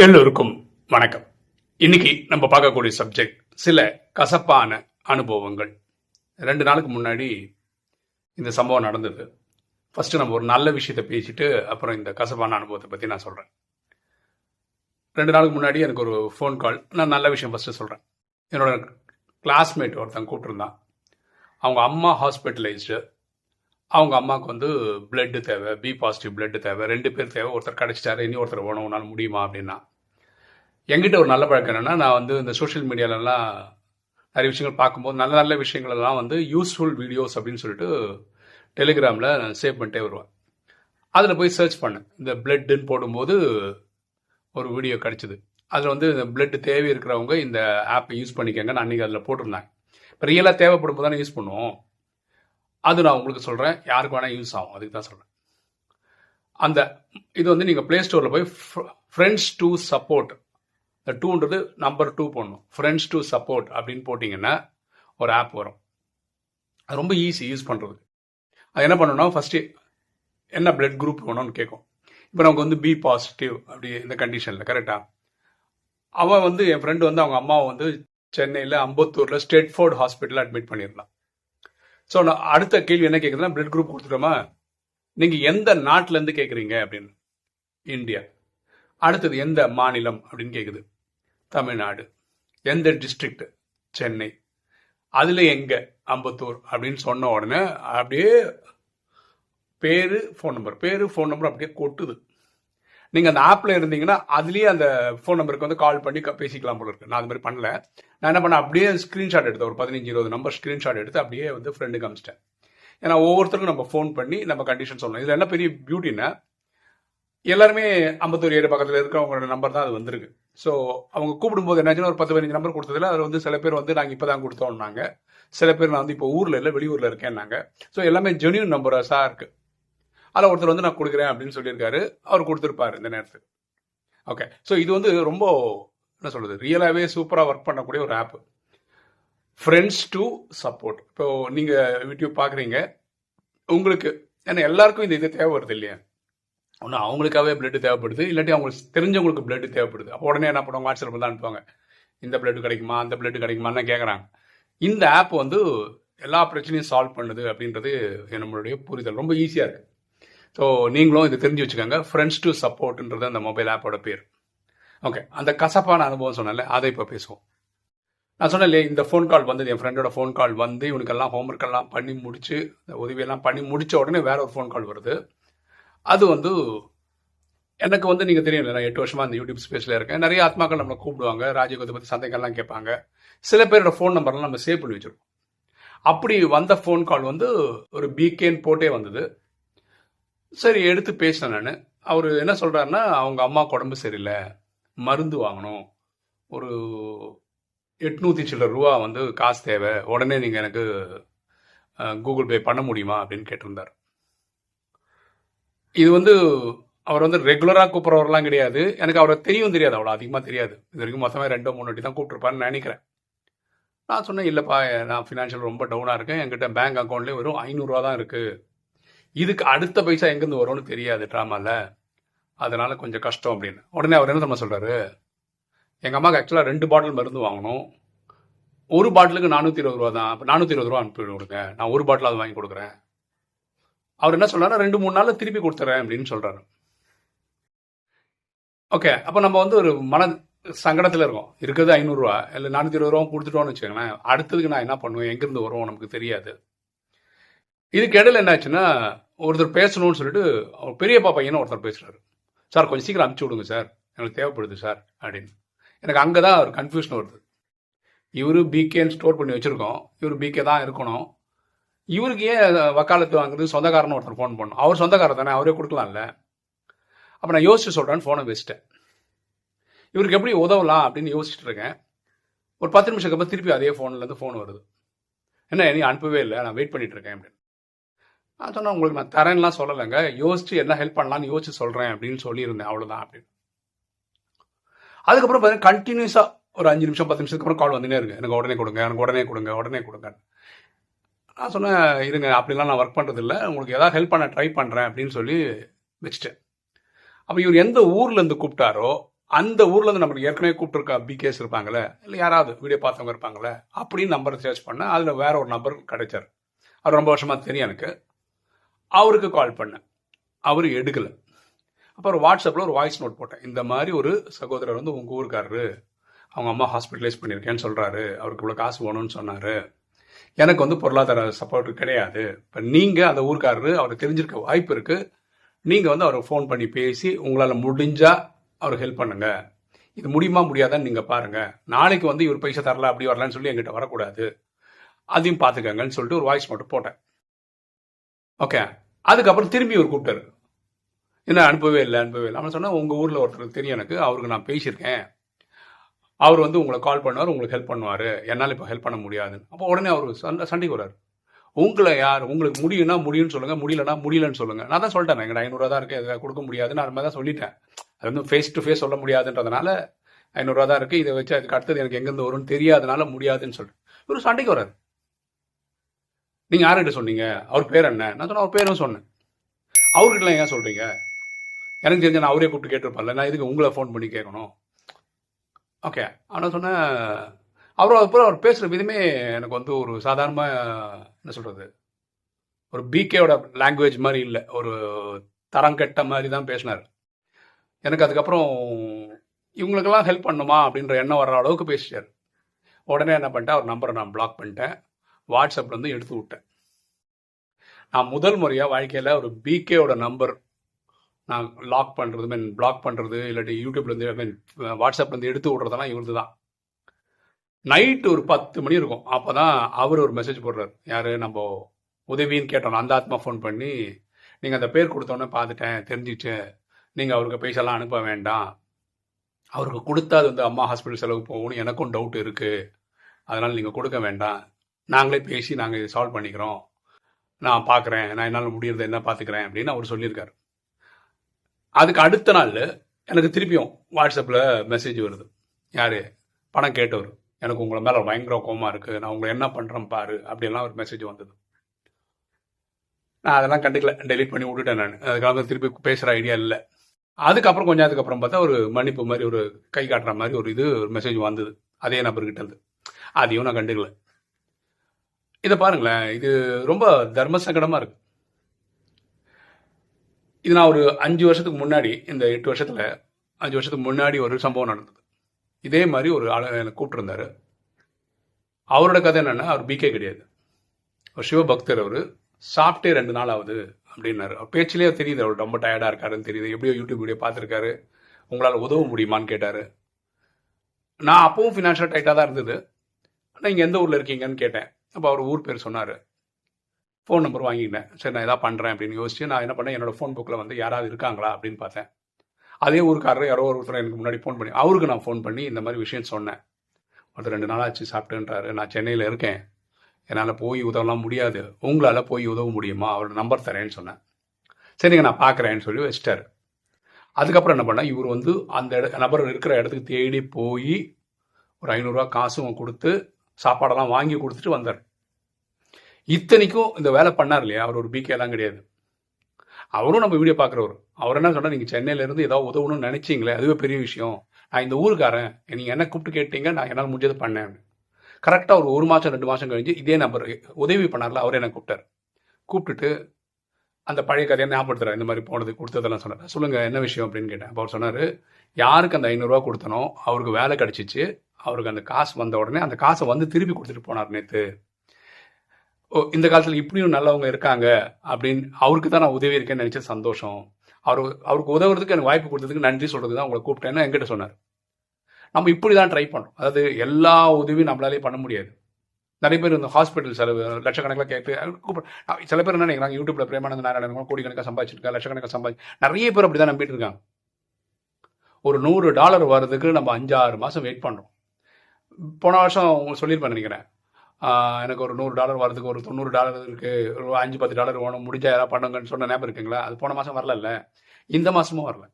எல்லோருக்கும் வணக்கம். இன்னைக்கு நம்ம பார்க்கக்கூடிய சப்ஜெக்ட் சில கசப்பான அனுபவங்கள். ரெண்டு நாளுக்கு முன்னாடி இந்த சம்பவம் நடந்தது. ஃபர்ஸ்ட் நம்ம ஒரு நல்ல விஷயத்தை பேசிட்டு அப்புறம் இந்த கசப்பான அனுபவத்தை பற்றி நான் சொல்கிறேன் ரெண்டு நாளுக்கு முன்னாடி எனக்கு ஒரு ஃபோன் கால் நான் நல்ல விஷயம் ஃபஸ்ட்டு சொல்கிறேன் என்னோட கிளாஸ்மேட் ஒருத்தன் கூப்பிட்டுருந்தான். அவங்க அம்மா ஹாஸ்பிட்டலைஸ்டு அவங்க அம்மாவுக்கு வந்து பிளட்டு தேவை பி பாசிட்டிவ் பிளட்டு தேவை ரெண்டு பேர் தேவை. ஒருத்தர் கிடச்சிட்டாரு இனி ஒருத்தர் வேணும் உன்னால் முடியுமா அப்படின்னா. என்கிட்ட ஒரு நல்ல பழக்கம் என்னென்னா நான் வந்து இந்த சோஷியல் மீடியாலலாம் நிறைய விஷயங்கள் பார்க்கும்போது நல்ல நல்ல விஷயங்களெல்லாம் வந்து யூஸ்ஃபுல் வீடியோஸ் அப்படின்னு சொல்லிட்டு டெலிகிராமில் சேவ் பண்ணிட்டே வருவேன். அதில் போய் சர்ச் பண்ணேன். இந்த பிளட்டுன்னு போடும்போது ஒரு வீடியோ கிடச்சிது. அதில் வந்து இந்த பிளட் தேவை இருக்கிறவங்க இந்த ஆப்பை யூஸ் பண்ணிக்கங்கன்னு அன்றைக்கி அதில் போட்டிருந்தாங்க. இப்போ ரியலாக தேவைப்படும் போது தானே யூஸ் பண்ணுவோம். அது நான் உங்களுக்கு சொல்கிறேன் யாருக்கு வேணால் யூஸ் ஆகும். அதுக்கு தான் சொல்கிறேன் அந்த இது வந்து நீங்கள் ப்ளே ஸ்டோரில் போய் ஃப்ரெண்ட்ஸ் டு சப்போர்ட் இந்த டூன்றது நம்பர் டூ போடணும். ஃப்ரெண்ட்ஸ் டு சப்போர்ட் அப்படின்னு போட்டிங்கன்னா ஒரு ஆப் வரும். அது ரொம்ப ஈஸி யூஸ் பண்ணுறதுக்கு அது என்ன பண்ணணும்னா ஃபஸ்ட்டு என்ன பிளட் குரூப் வேணும்னு கேட்கும். இப்போ நமக்கு வந்து பி பாசிட்டிவ் அப்படி இந்த கண்டிஷனில் கரெக்டாக அவன் வந்து என் ஃப்ரெண்டு வந்து அவங்க அம்மாவை வந்து சென்னையில் அம்பத்தூரில் ஸ்டேட்ஃபோர்ட் ஹாஸ்பிட்டலில் அட்மிட் பண்ணியிருந்தான். ஸோ நான் அடுத்த கேள்வி என்ன கேட்குறதுன்னா பிளட் குரூப் கொடுத்துட்டோமா? நீங்கள் எந்த நாட்டிலேருந்து கேட்குறீங்க அப்படின்னு. இந்தியா அடுத்தது எந்த மாநிலம் அப்படின்னு கேட்குது தமிழ்நாடு. எந்த டிஸ்ட்ரிக்ட் சென்னை. அதில் எங்கே? அம்பத்தூர் அப்படின்னு சொன்ன உடனே அப்படியே பேர் ஃபோன் நம்பர் பேர் ஃபோன் நம்பர் அப்படியே கொட்டுது. நீங்கள் அந்த ஆப்பில் இருந்தீங்கன்னா அதுலேயே அந்த ஃபோன் நம்பருக்கு வந்து கால் பண்ணி க- பேசிக்கலாம் போல இருக்கு. நான் அது மாதிரி பண்ணல. நான் என்ன பண்ணேன்? அப்படியே ஸ்க்ரீன்ஷாட் எடுத்தேன். ஒரு பதினஞ்சு இருபது நம்பர் ஸ்க்ரீன்ஷாட் எடுத்து அப்படியே வந்து ஃப்ரெண்டுக்கு அமிச்சிட்டேன். ஏன்னா ஒவ்வொருத்தருக்கும் நம்ம ஃபோன் பண்ணி நம்ம கண்டிஷன் சொல்லணும். இதில் என்ன பெரிய பியூட்டின்னா எல்லாருமே அம்பத்தூர் ஏரியா பக்கத்தில் இருக்கிறவங்களோட நம்பர் தான் அது வந்திருக்கு. ஸோ அவங்க கூப்பிடும்போது என்னாச்சுன்னா ஒரு பத்து பதினஞ்சு நம்பர் கொடுத்ததுல அதில் வந்து சில பேர் வந்து நாங்கள் இப்போ தான் கொடுத்தோம்னாங்க. சில பேர் நான் வந்து இப்போ ஊரில் இல்லை வெளியூரில் இருக்கேன்னாங்க. ஸோ எல்லாமே ஜென்யூன் நம்பர்ஸாக இருக்குது அதில் ஒருத்தர் வந்து நான் கொடுக்குறேன் அப்படின்னு சொல்லியிருக்காரு. அவர் கொடுத்துருப்பாரு இந்த நேரத்துக்கு. ஓகே ஸோ இது வந்து ரொம்ப என்ன சொல்கிறது ரியலாகவே சூப்பராக ஒர்க் பண்ணக்கூடிய ஒரு ஆப் ஃப்ரெண்ட்ஸ் டு சப்போர்ட் இப்போது நீங்கள் யூடியூப் பார்க்குறீங்க. உங்களுக்கு ஏன்னா எல்லாருக்கும் இந்த இது தேவை வருது இல்லையா? ஒன்று அவங்களுக்காகவே பிளட்டு தேவைப்படுது இல்லாட்டி அவங்களுக்கு தெரிஞ்சவங்களுக்கு பிளட்டு தேவைப்படுது. அப்போ உடனே என்ன பண்ணுவாங்க? வாட்ஸ்அப்பில் தான் அனுப்புவாங்க. இந்த பிளட்டு கிடைக்குமா? அந்த பிளட்டு கிடைக்குமான்னு கேட்குறாங்க இந்த ஆப் வந்து எல்லா பிரச்சனையும் சால்வ் பண்ணுது அப்படின்றது நம்மளுடைய புரிதல். ரொம்ப ஈஸியாக இருக்குது ஸோ நீங்களும் இதை தெரிஞ்சு வச்சுக்கோங்க. ஃப்ரெண்ட்ஸ் டு சப்போர்ட்ன்றது அந்த மொபைல் ஆப்போட பேர். ஓகே அந்த கசப்பான அனுபவம் சொன்னேன்ல அதை இப்போ பேசுவோம். நான் சொன்னேன் இந்த ஃபோன் கால் வந்தது என் ஃப்ரெண்டோட ஃபோன் கால் வந்து இவனுக்கெல்லாம் ஹோம்ஒர்க் எல்லாம் பண்ணி முடிச்சு உதவியெல்லாம் பண்ணி முடிச்ச உடனே வேற ஒரு ஃபோன் கால் வருது. அது வந்து எனக்கு வந்து நீங்கள் தெரியும் நான் எட்டு வருஷமாக இந்த யூடியூப் ஸ்பேஸில் இருக்கேன். நிறைய ஆத்மாக்கள் நம்மளை கூப்பிடுவாங்க ராஜயோகத்தை பற்றி சந்தைகள்லாம் கேட்பாங்க. சில பேரோட ஃபோன் நம்பர்லாம் நம்ம சேவ் பண்ணி வச்சுருக்கோம். அப்படி வந்த ஃபோன் கால் வந்து ஒரு பிகேன்னு போட்டே வந்தது. சரி எடுத்து பேசினேன் நான். அவர் என்ன சொல்கிறாருன்னா அவங்க அம்மாவுக்கு உடம்பு சரியில்லை. மருந்து வாங்கணும். ஒரு எட்நூற்றி சில்லர் ரூபா வந்து காசு தேவை. உடனே நீங்கள் எனக்கு கூகுள் பே பண்ண முடியுமா? அப்படின்னு கேட்டிருந்தார். இது வந்து அவர் வந்து ரெகுலராக கூப்பிட்றவரெல்லாம் கிடையாது. எனக்கு அவரை தெரியும் தெரியாது. அவ்வளோ அதிகமாக தெரியாது. இது வரைக்கும் மொத்தமாக ரெண்டோ மூணு வாட்டி தான் கூப்பிட்ருப்பான்னு நினைக்கிறேன். நான் சொன்னேன் இல்லைப்பா நான் ஃபினான்ஷியல் ரொம்ப டவுனாக இருக்கேன். என்கிட்ட பேங்க் அக்கௌண்ட்லேயே வெறும் ஐநூறுரூவா தான் இருக்குது இதுக்கு அடுத்த பைசா எங்கேருந்து வரும்னு தெரியாது ட்ராமாவில் அதனால் கொஞ்சம் கஷ்டம் அப்படின்னு. உடனே அவர் என்ன தம்மா சொல்கிறாரு எங்கள் அம்மாவுக்கு ஆக்சுவலாக ரெண்டு பாட்டில் மருந்து வாங்கணும். ஒரு பாட்டிலுக்கு நானூற்றி இருபது ரூபா தான். அப்போ நானூற்றி இருபது ரூபா அனுப்பி கொடுங்க நான் ஒரு பாட்டில் அது வாங்கி கொடுக்குறேன். அவர் என்ன சொல்றாரு ரெண்டு மூணு நாள்ல திருப்பி கொடுத்துறேன் அப்படின்னு சொல்றாரு. ஓகே அப்போ நம்ம வந்து ஒரு மன சங்கடத்தில் இருக்கோம். இருக்கிறது ஐநூறுரூவா இல்லை நானூற்றி இருபது ரூபா கொடுத்துட்டோம்னு வச்சுக்கோங்களேன். அடுத்ததுக்கு நான் என்ன பண்ணுவேன்? எங்கேருந்து வருவோம் நமக்கு தெரியாது. இதுக்கு இடையில என்னாச்சுன்னா ஒருத்தர் பேசணும்னு சொல்லிட்டு அவர் பெரியப்பா பையனும் ஒருத்தர் பேசுறாரு. சார் கொஞ்சம் சீக்கிரம் அனுப்பிச்சி விடுங்க சார். எனக்கு தேவைப்படுது சார் அப்படின்னு. எனக்கு அங்கே தான் ஒரு கன்ஃபியூஷன் வருது. இவரு பிகேன்னு ஸ்டோர் பண்ணி வச்சுருக்கோம். இவர் பிகே தான் இருக்கணும். இவருக்கு ஏன் வக்காலத்து வாங்குறது? சொந்தக்காரன்னு ஒருத்தர் ஃபோன் பண்ணணும். அவர் சொந்தக்காரர் தானே அவரே கொடுக்கலாம்ல. அப்போ நான் யோசிச்சு சொல்கிறேன்னு ஃபோனை வச்சுட்டேன். இவருக்கு எப்படி உதவலாம் அப்படின்னு யோசிச்சுட்டு இருக்கேன். ஒரு பத்து நிமிஷத்துக்கு அப்புறம் திருப்பி அதே ஃபோன்லேருந்து ஃபோன் வருது. என்ன நீ அனுப்பவே இல்லை நான் வெயிட் பண்ணிட்டு இருக்கேன் அப்படின்னு. நான் சொன்னேன் உங்களுக்கு நான் தரேன்லாம் சொல்லலைங்க. யோசிச்சு என்ன ஹெல்ப் பண்ணலாம்னு யோசிச்சு சொல்கிறேன் அப்படின்னு சொல்லியிருந்தேன். அவ்வளோதான் அப்படின்னு. அதுக்கப்புறம் பார்த்தீங்கன்னா கண்டினியூஸாக ஒரு அஞ்சு நிமிஷம் பத்து நிமிஷத்துக்கு அப்புறம் கால் வந்துனே இருக்கு. எனக்கு உடனே கொடுங்க எனக்கு உடனே கொடுங்க உடனே கொடுங்க நான் சொன்னேன் இருங்க அப்படிலாம் நான் ஒர்க் பண்ணுறதில்ல உங்களுக்கு ஏதாவது ஹெல்ப் பண்ண ட்ரை பண்ணுறேன் அப்படின்னு சொல்லி வச்சுட்டேன். அப்போ இவர் எந்த ஊர்லேருந்து கூப்பிட்டாரோ அந்த ஊர்லேருந்து நம்மளுக்கு ஏற்கனவே கூப்பிட்டுருக்க பிகேஸ் இருப்பாங்களே இல்லை யாராவது வீடியோ பார்த்தவங்க இருப்பாங்களே அப்படின்னு நம்பர் சர்ச் பண்ணேன் அதில் வேற ஒரு நம்பர் கிடைச்சார். அவர் ரொம்ப வருஷமாக தெரியும் எனக்கு. அவருக்கு கால் பண்ணேன். அவர் எடுக்கல. அப்புறம் வாட்ஸ்அப்பில் ஒரு வாய்ஸ் நோட் போட்டேன். இந்த மாதிரி ஒரு சகோதரர் வந்து உங்கள் ஊருக்காரரு. அவங்க அம்மா ஹாஸ்பிட்டலைஸ் பண்ணியிருக்கேன்னு சொல்கிறாரு அவருக்கு இவ்வளோ காசு வேணும்னு சொன்னார். எனக்கு வந்து பொருளாதார சப்போர்ட் கிடையாது. இப்போ நீங்கள் அந்த ஊருக்காரரு அவரை தெரிஞ்சிருக்க வாய்ப்பு இருக்குது நீங்கள் வந்து அவரை ஃபோன் பண்ணி பேசி உங்களால் முடிஞ்சால் அவர் ஹெல்ப் பண்ணுங்கள் இது முடியுமா முடியாதான்னு நீங்கள் பாருங்கள் நாளைக்கு வந்து இவர் பைசா தரல அப்படி வரலான்னு சொல்லி எங்கிட்ட வரக்கூடாது. அதையும் பார்த்துக்கங்கன்னு சொல்லிட்டு ஒரு வாய்ஸ் மட்டும் போட்டேன். ஓகே அதுக்கப்புறம் திரும்பி ஒரு கூப்பிட்டாரு. என்ன அனுப்பவே இல்லை அனுப்பவே இல்லை. அவன் சொன்னால் உங்கள் ஊரில் ஒருத்தர் தெரியும் எனக்கு. அவருக்கு நான் பேசியிருக்கேன். அவர் வந்து உங்களை கால் பண்ணுவார் உங்களுக்கு ஹெல்ப் பண்ணுவார். என்னால் இப்போ ஹெல்ப் பண்ண முடியாதுன்னு. அப்போ உடனே அவர் சண்டை சண்டைக்கு வர்றாரு. உங்களை யார் உங்களுக்கு முடியும்னா முடியும்னு சொல்லுங்கள் முடியலன்னா முடியலன்னு சொல்லுங்க. நான் தான் சொல்லிட்டேன் எங்கிட்ட ஐநூறுரூவா தான் இருக்குது இதை கொடுக்க முடியாதுன்னு அது மாதிரி தான் சொல்லிட்டேன். அது வந்து ஃபேஸ் டு ஃபேஸ் சொல்ல முடியாதுன்றதுனால ஐநூறுரூவா தான் இருக்குது இதை வச்சு அதுக்கு அடுத்தது எனக்கு எங்கேருந்து வரும்னு தெரியாதனால முடியாதுன்னு சொல்லிட்டு. இவர் சண்டைக்கு வர்றாரு. நீங்கள் யார்கிட்ட சொன்னீங்க? அவர் பேர் என்ன? நான் சொன்னேன் அவர் பேரும் சொன்னேன். அவர்கிட்டலாம் ஏன் சொல்கிறீங்க எனக்கு தெரிஞ்ச நான் அவரே கூப்பிட்டு கேட்டிருப்பேன்ல நான் இதுக்கு உங்களை ஃபோன் பண்ணி கேட்கணும்? ஓகே ஆனால் சொன்னேன் அவர் அதுக்கப்புறம் அவர் பேசுகிற விதமே எனக்கு வந்து ஒரு சாதாரணமாக என்ன சொல்கிறது ஒரு பிகேவோட லாங்குவேஜ் மாதிரி இல்லை. ஒரு தரம் கெட்ட மாதிரி தான் பேசினார். எனக்கு அதுக்கப்புறம் இவங்களுக்கெல்லாம் ஹெல்ப் பண்ணுமா அப்படின்ற எண்ணம் வர்ற அளவுக்கு பேசிட்டார் உடனே என்ன பண்ணிட்டேன் அவர் நம்பரை நான் பிளாக் பண்ணிட்டேன். வாட்ஸ்அப்லேருந்து எடுத்து விட்டேன். நான் முதல் முறையாக வாழ்க்கையில் ஒரு பிகேவோட நம்பர் நான் லாக் பண்ணுறது மீன் பிளாக் பண்ணுறது இல்லாட்டி யூடியூப்லேருந்து மீன் வாட்ஸ்அப்லேருந்து எடுத்து விட்றதெல்லாம் இவரது தான் நைட்டு ஒரு பத்து மணி இருக்கும். அப்போ தான் அவர் ஒரு மெசேஜ் போடுறாரு. யார் நம்ம உதவின்னு கேட்டோம். அந்த ஆத்மா ஃபோன் பண்ணி நீங்கள் அந்த பேர் கொடுத்தோன்னே பார்த்துட்டேன் தெரிஞ்சிச்சு. நீங்கள் அவருக்கு பைசாலாம் அனுப்ப வேண்டாம். அவருக்கு கொடுத்தா அது வந்து அம்மா ஹாஸ்பிட்டல் செலவு போகணும்னு எனக்கும் டவுட் இருக்குது அதனால் நீங்கள் கொடுக்க வேண்டாம். நாங்களே பேசி நாங்கள் இதை சால்வ் பண்ணிக்கிறோம். நான் பார்க்குறேன். நான் என்னால் முடியறது என்ன பார்த்துக்கிறேன்? அப்படின்னு அவர் சொல்லியிருக்காரு. அதுக்கு அடுத்த நாள் எனக்கு திருப்பியும் வாட்ஸ்அப்பில் மெசேஜ் வருது. யார்? பணம் கேட்டவர். எனக்கு உங்களை மேலே பயங்கர கோவமா இருக்குது நான் உங்களை என்ன பண்ணுறேன் பாரு அப்படிலாம் ஒரு மெசேஜ் வந்தது. நான் அதெல்லாம் கண்டுக்கல. டெலிட் பண்ணி விட்டுட்டேன் நான். அதுக்காக திருப்பி பேசுகிற ஐடியா இல்லை. அதுக்கப்புறம் கொஞ்சம் அதுக்கப்புறம் பார்த்தா ஒரு மன்னிப்பு மாதிரி ஒரு கை காட்டுற மாதிரி ஒரு இது ஒரு மெசேஜ் வந்தது. அதே நபர்கிட்ட இருந்து. அதையும் நான் கண்டுக்கல. இதை பாருங்களேன். இது ரொம்ப தர்ம சங்கடமாக இருக்குது இது நான் ஒரு அஞ்சு வருஷத்துக்கு முன்னாடி இந்த எட்டு வருஷத்தில் அஞ்சு வருஷத்துக்கு முன்னாடி ஒரு சம்பவம் நடந்தது. இதே மாதிரி ஒரு ஆளை எனக்கு கூப்பிட்டுருந்தாரு. அவரோட கதை என்னென்னா அவர் பிகே கிடையாது. ஒரு சிவபக்தர் அவர். சாப்பிட்டே ரெண்டு நாள் ஆகுது அப்படின்னாரு. அவர் பேச்சிலேயே தெரியுது அவர் ரொம்ப டயர்டாக இருக்காருன்னு தெரியுது. எப்படியோ யூடியூப் வீடியோ பார்த்துருக்காரு. உங்களால் உதவ முடியுமான்னு கேட்டார். நான் அப்பவும் ஃபினான்ஷியல் டைட்டாக தான் இருந்தது. ஆனால் இங்கே எந்த ஊரில் இருக்கீங்கன்னு கேட்டேன். அப்போ அவர் ஊர் பேர் சொன்னார். ஃபோன் நம்பர் வாங்கிக்கிட்டேன் சரி நான் எதாவது பண்ணுறேன் அப்படின்னு யோசிச்சு நான் என்ன பண்ணேன்? என்னோட ஃபோன் புக்கில் வந்து யாராவது இருக்காங்களா அப்படின்னு பார்த்தேன். அதே ஊருக்காரர் யாரோ ஒருத்தர் எனக்கு முன்னாடி ஃபோன் பண்ணி அவருக்கு நான் ஃபோன் பண்ணி இந்த மாதிரி விஷயம் சொன்னேன். ஒருத்தர் ரெண்டு நாளாச்சு சாப்பிட்டுன்றாரு. நான் சென்னையில் இருக்கேன். என்னால் போய் உதவலாம் முடியாது. உங்களால் போய் உதவ முடியுமா? அவரோட நம்பர் தரேன்னு சொன்னேன். சரிங்க நான் பார்க்குறேன்னு சொல்லி வச்சிட்டாரு. அதுக்கப்புறம் என்ன பண்ணேன்? இவர் வந்து அந்த இட நபர் இருக்கிற இடத்துக்கு தேடி போய் ஒரு ஐநூறுரூவா காசும் கொடுத்து சாப்பாடெல்லாம் வாங்கி கொடுத்துட்டு வந்தார். இத்தனைக்கும் இந்த வேலை பண்ணார் இல்லையா? அவர் ஒரு பிகே எல்லாம் கிடையாது. அவரும் நம்ம வீடியோ பார்க்குறவர். அவர் என்ன சொன்னால் நீங்கள் சென்னையிலேருந்து ஏதாவது உதவணும்னு நினைச்சீங்களே அதுவே பெரிய விஷயம். நான் இந்த ஊருக்காரன். நீங்கள் என்ன கூப்பிட்டு கேட்டீங்க நான் என்னால் முடிஞ்சது பண்ணேன் கரெக்டாக ஒரு ஒரு மாதம் ரெண்டு மாதம் கழிஞ்சு இதே நம்பர் உதவி பண்ணார்ல அவரே என்ன கூப்பிட்டார். கூப்பிட்டுட்டு அந்த பழைய கதையை ஞாபகப்படுத்துறாரு. இந்த மாதிரி போனது கொடுத்ததெல்லாம் சொன்னார். சொல்லுங்கள் என்ன விஷயம் அப்படின்னு கேட்டேன். அப்போ அவர் சொன்னார் யாருக்கு அந்த ஐநூறுரூவா கொடுத்தனோ அவருக்கு வேலை கிடச்சிச்சு. அவருக்கு அந்த காசு வந்த உடனே அந்த காசை வந்து திருப்பி கொடுத்துட்டு போனார் நேற்று ஓ இந்த காலத்தில் இப்படியும் நல்லவங்க இருக்காங்க அப்படின்னு அவருக்கு தான் நான் உதவி இருக்கேன்னு நினச்ச சந்தோஷம். அவர் அவருக்கு உதவுறதுக்கு எனக்கு வாய்ப்பு கொடுத்ததுக்கு நன்றி சொல்கிறது தான் உங்களை கூப்பிட்டேன்னு என்கிட்ட சொன்னார். நம்ம இப்படி தான் ட்ரை பண்ணோம் அதாவது எல்லா உதவியும் நம்மளாலே பண்ண முடியாது. நிறைய பேர் இந்த ஹாஸ்பிட்டல் செலவு லட்சக்கணக்கில் கேட்டு கூப்பிட சில பேர் என்ன நினைக்கிறாங்க யூடியூப்பில் பிரேமானந்த நாராயணன் கோடிக்கணக்காக சம்பாதிச்சிருக்கா லட்சக்கணக்காக சம்பாதி நிறைய பேர் அப்படி தான் நம்பிட்டு இருக்காங்க. ஒரு நூறு டாலர் வர்றதுக்கு நம்ம அஞ்சாறு மாதம் வெயிட் பண்ணுறோம் போன வருஷம் உங்களுக்கு சொல்லியிருப்பேன் நினைக்கிறேன். எனக்கு ஒரு நூறு டாலர் வரதுக்கு ஒரு தொண்ணூறு டாலர் இருக்குது ஒரு அஞ்சு பத்து டாலர் வேணும் முடிஞ்சால் யாராவது பண்ணுங்கன்னு சொன்ன ஞாபகம் இருக்குங்களா? அது போன மாதம் வரல இந்த மாதமும் வரல.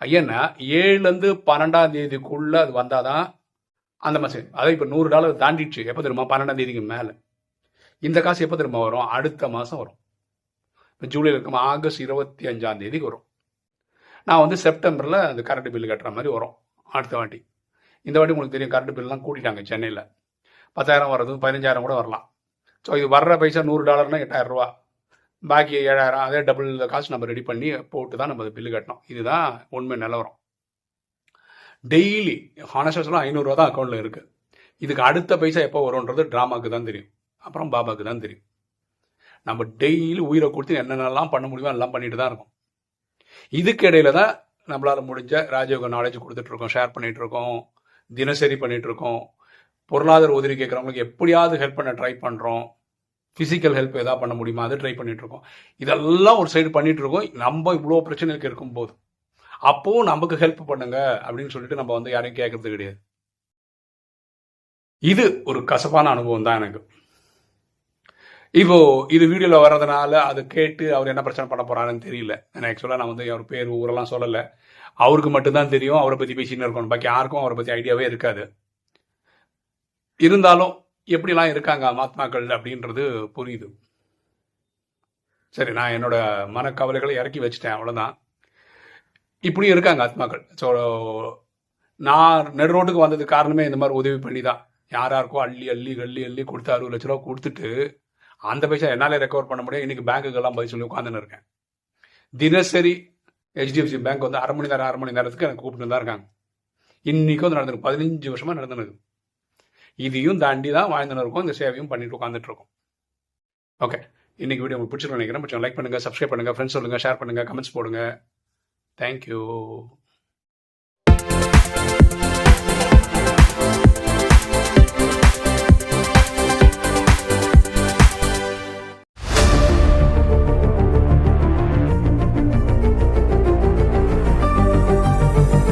ஏன்னா ஏழுலேருந்து பன்னெண்டாம் தேதிக்குள்ள அது வந்தாதான் அந்த மாதம் அதாவது இப்போ நூறு டாலர் தாண்டிடுச்சு. எப்போ தெரியுமா? பன்னெண்டாம் தேதிக்கு மேலே. இந்த காசு எப்போ தெரியுமா வரும்? அடுத்த மாதம் வரும். இப்போ ஜூலையில் இருக்கும் ஆகஸ்ட் இருபத்தி அஞ்சாம் தேதிக்கு வரும். நான் வந்து செப்டம்பரில் அந்த கரண்ட் பில்லு கட்டுற மாதிரி வரும். அடுத்த வாட்டி. இந்த வாட்டி உங்களுக்கு தெரியும் கரண்ட் பில்லாம் கூட்டிட்டாங்க சென்னையில். பத்தாயிரம் வர்றது பதினஞ்சாயிரம் கூட வரலாம். ஸோ இது வர்ற பைசா நூறு டாலர்னா எட்டாயிரம் ரூபா. பாக்கி ஏழாயிரம் அதே டபுள் காசு நம்ம ரெடி பண்ணி போட்டு தான் நம்ம பில்லு கட்டணும். இதுதான் உண்மை நிலவரம் டெய்லி ஹானஸ்டாக சொல்ல ஐநூறுரூவா தான் அக்கௌண்ட்டில் இருக்குது இதுக்கு அடுத்த பைசா எப்போ வரும்ன்றது ட்ராமாக்கு தான் தெரியும். அப்புறம் பாபாவுக்கு தான் தெரியும். நம்ம டெய்லி உயிரை கொடுத்து என்னென்னலாம் பண்ண முடியுமோ எல்லாம் பண்ணிட்டு தான் இருக்கோம். இதுக்கு இடையில தான் நம்மளால் முடிஞ்ச ராஜயோக நாலேஜ் கொடுத்துட்ருக்கோம் ஷேர் பண்ணிகிட்ருக்கோம் தினசரி பண்ணிகிட்ருக்கோம் இருக்கோம். பொருளாதார உதவி கேட்குறவங்களுக்கு எப்படியாவது ஹெல்ப் பண்ண ட்ரை பண்ணுறோம் ஃபிசிக்கல் ஹெல்ப் எதாவது பண்ண முடியுமா? அதை ட்ரை பண்ணிட்டு இருக்கோம். இதெல்லாம் ஒரு சைடு பண்ணிட்டு இருக்கோம். நம்ம இவ்வளோ பிரச்சனைக்கு இருக்கும்போது. அப்போவும் நமக்கு ஹெல்ப் பண்ணுங்க அப்படின்னு சொல்லிட்டு நம்ம வந்து யாரையும் கேட்கறது கிடையாது. இது ஒரு கசப்பான அனுபவம் தான் எனக்கு. இப்போ இது வீடியோவில் வர்றதுனால அதை கேட்டு அவர் என்ன பிரச்சனை பண்ண போறாருன்னு தெரியல. ஏன்னா ஆக்சுவலாக நான் வந்து அவர் பேர் ஊரெல்லாம் சொல்லலை. அவருக்கு மட்டும்தான் தெரியும். அவரை பற்றி பேசின்னு இருக்கணும். பாக்கி யாருக்கும் அவரை பற்றி ஐடியாவே இருக்காது. இருந்தாலும் எப்படிலாம் இருக்காங்க மகாத்மாக்கள் அப்படின்றது புரியுது. சரி நான் என்னோட மனக்கவலைகளை இறக்கி வச்சுட்டேன் அவ்வளோதான் இப்படியும் இருக்காங்க ஆத்மாக்கள். ஸோ நான் நெடுரோட்டுக்கு வந்தது காரணமே இந்த மாதிரி உதவி பண்ணி தான். யார் யாருக்கோ அள்ளி அள்ளி அள்ளி அள்ளி கொடுத்து அறுபது லட்ச ரூபா கொடுத்துட்டு அந்த பைசா என்னாலே ரெக்கவர் பண்ண முடியும். இன்னைக்கு பேங்க்குக்கெல்லாம் பதில் சொல்லி உட்காந்துன்னு இருக்கேன். தினசரி ஹெச்டிஎஃப்சி பேங்க் வந்து அரை மணி நேரம் அரை மணி நேரத்துக்கு எனக்கு கூப்பிட்டு தான் இருக்காங்க. இன்னைக்கும் வந்து நடந்திருக்கு. பதினஞ்சு வருஷமா நடந்துருக்கு இதையும் தாண்டி தான் வாழ்ந்துன்னு இருக்கோம் இந்த சேவையும் பண்ணிட்டு உட்காந்துட்டு இருக்கோம் ஓகே இன்னைக்கு வீடியோ உங்களுக்கு பிடிச்சிருக்கும் நினைக்கிறேன். கொஞ்சம் லைக் பண்ணுங்க சப்ஸ்கிரைப் பண்ணுங்க ஃப்ரெண்ட்ஸ் சொல்லுங்க ஷேர் பண்ணுங்க கமெண்ட்ஸ் போடுங்க. தேங்க்யூ